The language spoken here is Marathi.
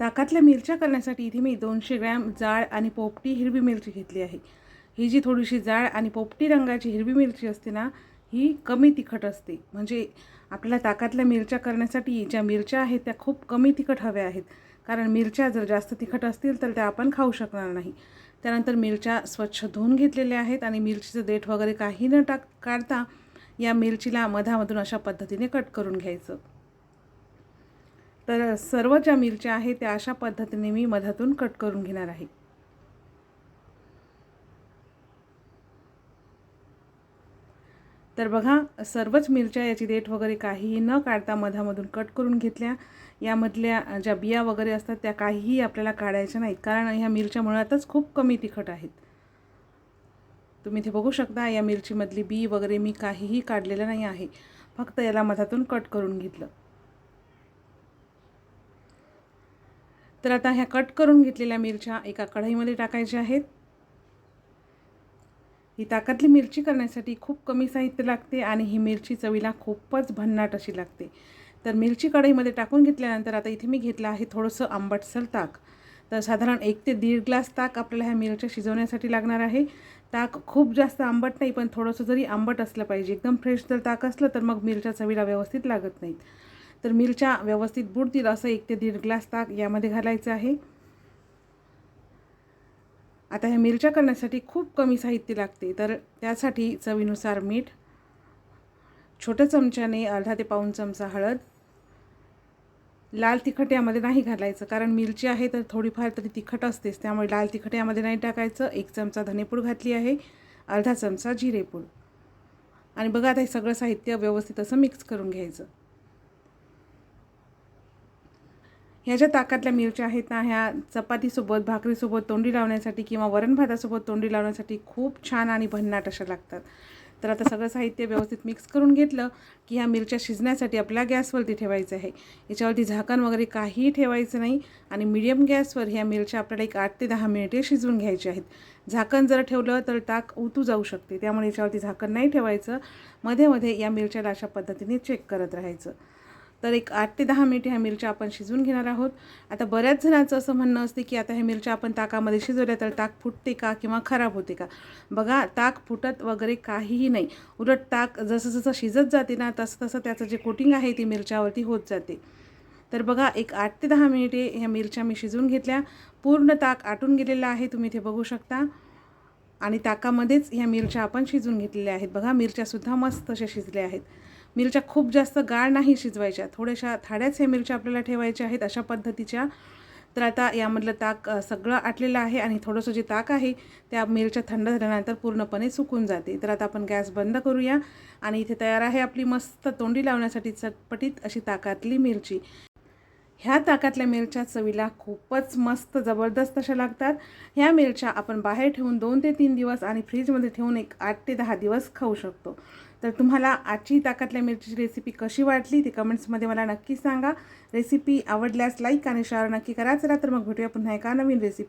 ताकातल्या मिरच्या करण्यासाठी इथे मी दोनशे ग्रॅम जाड आणि पोपटी हिरवी मिरची घेतली आहे. ही जी थोडीशी जाड आणि पोपटी रंगाची हिरवी मिरची असते ना ही कमी तिखट असते. म्हणजे आपल्याला ताकातल्या मिरच्या करण्यासाठी ज्या मिरच्या आहेत त्या खूप कमी तिखट हव्या आहेत. कारण मिरच्या जर जास्त तिखट असतील तर त्या आपण खाऊ शकणार नाही. त्यानंतर मिरच्या स्वच्छ धुवून घेतलेल्या आहेत आणि मिरचीचं देठ वगैरे काही न टाक काढता या मिरचीला मधामधून अशा पद्धतीने कट करून घ्यायचं. तर सर्व ज्या मिरच्या आहेत त्या अशा पद्धतीने मी मधातून कट करून घेणार आहे. तर बघा सर्वच मिरच्या याची देठ वगैरे काहीही न काढता मधामधून कट करून घेतल्या. यामधल्या ज्या बिया वगैरे असतात त्या काहीही आपल्याला काढायच्या नाहीत. कारण ह्या मिरच्या मुळातच खूप कमी तिखट आहेत. तुम्ही इथे बघू शकता या मिरचीमधली बी वगैरे मी काहीही काढलेलं नाही आहे. फक्त याला मधातून कट करून घेतलं. तर आता ह्या कट करून घेतलेल्या मिरच्या एका कढईमध्ये टाकायच्या आहेत. ही ताकातली मिरची करण्यासाठी खूप कमी साहित्य लागते आणि ही मिरची चवीला खूपच भन्नाट अशी लागते. तर मिरची कढईमध्ये टाकून घेतल्यानंतर आता इथे मी घेतलं आहे थोडंसं आंबटसर ताक. तर साधारण एक ते दीड ग्लास ताक आपल्याला ह्या मिरच्या शिजवण्यासाठी लागणार आहे. ताक खूप जास्त आंबट नाही पण थोडंसं जरी आंबट असलं पाहिजे एकदम फ्रेश जर ताक असलं तर मग मिरच्या चवीला व्यवस्थित लागत नाहीत. तर मिरच्या व्यवस्थित बुडतील असं एक ते दीड ग्लास ताक यामध्ये घालायचं आहे. आता ह्या मिरच्या करण्यासाठी खूप कमी साहित्य लागते तर त्यासाठी चवीनुसार मीठ छोट्या चमच्याने अर्धा ते पाऊण चमचा हळद लाल तिखट यामध्ये नाही घालायचं कारण मिरची आहे तर थोडीफार तरी तिखट असतेच त्यामुळे लाल तिखट यामध्ये नाही टाकायचं. एक चमचा धनेपूड घातली आहे अर्धा चमचा जिरेपूड. आणि बघा आता हे सगळं साहित्य व्यवस्थित असं मिक्स करून घ्यायचं. ह्या ज्या ताकातल्या मिरच्या आहेत ना ह्या चपातीसोबत भाकरीसोबत तोंडी लावण्यासाठी किंवा वरण भातासोबत तोंडी लावण्यासाठी खूप छान आणि भन्नाट अशा लागतात. तर आता सगळं साहित्य व्यवस्थित मिक्स करून घेतलं की ह्या मिरच्या शिजण्यासाठी आपल्या गॅसवरती ठेवायचं आहे. याच्यावरती झाकण वगैरे काहीही ठेवायचं नाही आणि मिडियम गॅसवर ह्या मिरच्या आपल्याला एक आठ ते दहा मिनिटे शिजवून घ्यायच्या आहेत. झाकण जर ठेवलं तर ताक उतू जाऊ शकते त्यामुळे याच्यावरती झाकण नाही ठेवायचं. मध्ये मध्ये या मिरच्याला अशा पद्धतीने चेक करत राहायचं. तर एक आठ ते दहा मिनिटे ह्या मिरच्या आपण शिजवून घेणार आहोत. आता बऱ्याच जणांचं असं म्हणणं असते की आता ह्या मिरच्या आपण ताकामध्ये शिजवल्या तर ताक फुटते का किंवा खराब होते का? बघा ताक फुटत वगैरे काहीही नाही. उलट ताक जसं जसं शिजत जाते ना तसं तसं त्याचं जे कोटिंग आहे ती मिरच्यावरती होत जाते. तर बघा एक आठ ते दहा मिनिटे ह्या मिरच्या मी शिजवून घेतल्या. पूर्ण ताक आटून गेलेलं आहे तुम्ही इथे बघू शकता. आणि ताकामध्येच ह्या मिरच्या आपण शिजून घेतलेल्या आहेत. बघा मिरच्यासुद्धा मस्त अशा शिजल्या आहेत. मिरच्या खूप जास्त गाळ नाही शिजवायच्या. थोड्याशा थाड्याच ह्या मिरच्या आपल्याला ठेवायच्या आहेत अशा पद्धतीच्या. तर आता यामधलं ताक सगळं आटलेलं आहे आणि थोडंसं जे ताक आहे त्या मिरच्या थंड झाल्यानंतर पूर्णपणे सुकून जाते. तर आता आपण गॅस बंद करूया आणि इथे तयार आहे आपली मस्त तोंडी लावण्यासाठी चटपटीत अशी ताकातली मिरची ह्या ताकातल्या मिरच्या चवीला खूपच मस्त जबरदस्त अशा लागतात. ह्या मिरच्या आपण बाहेर ठेवून दोन ते तीन दिवस आणि फ्रीजमध्ये ठेवून एक आठ ते दहा दिवस खाऊ शकतो. तर तुम्हाला आजची ताकातल्या मिरचीची रेसिपी कशी वाटली ती कमेंट्समध्ये मला नक्की सांगा. रेसिपी आवडल्यास लाईक आणि शेअर नक्की करा. चला तर मग भेटूया पुन्हा एका नवीन रेसिपी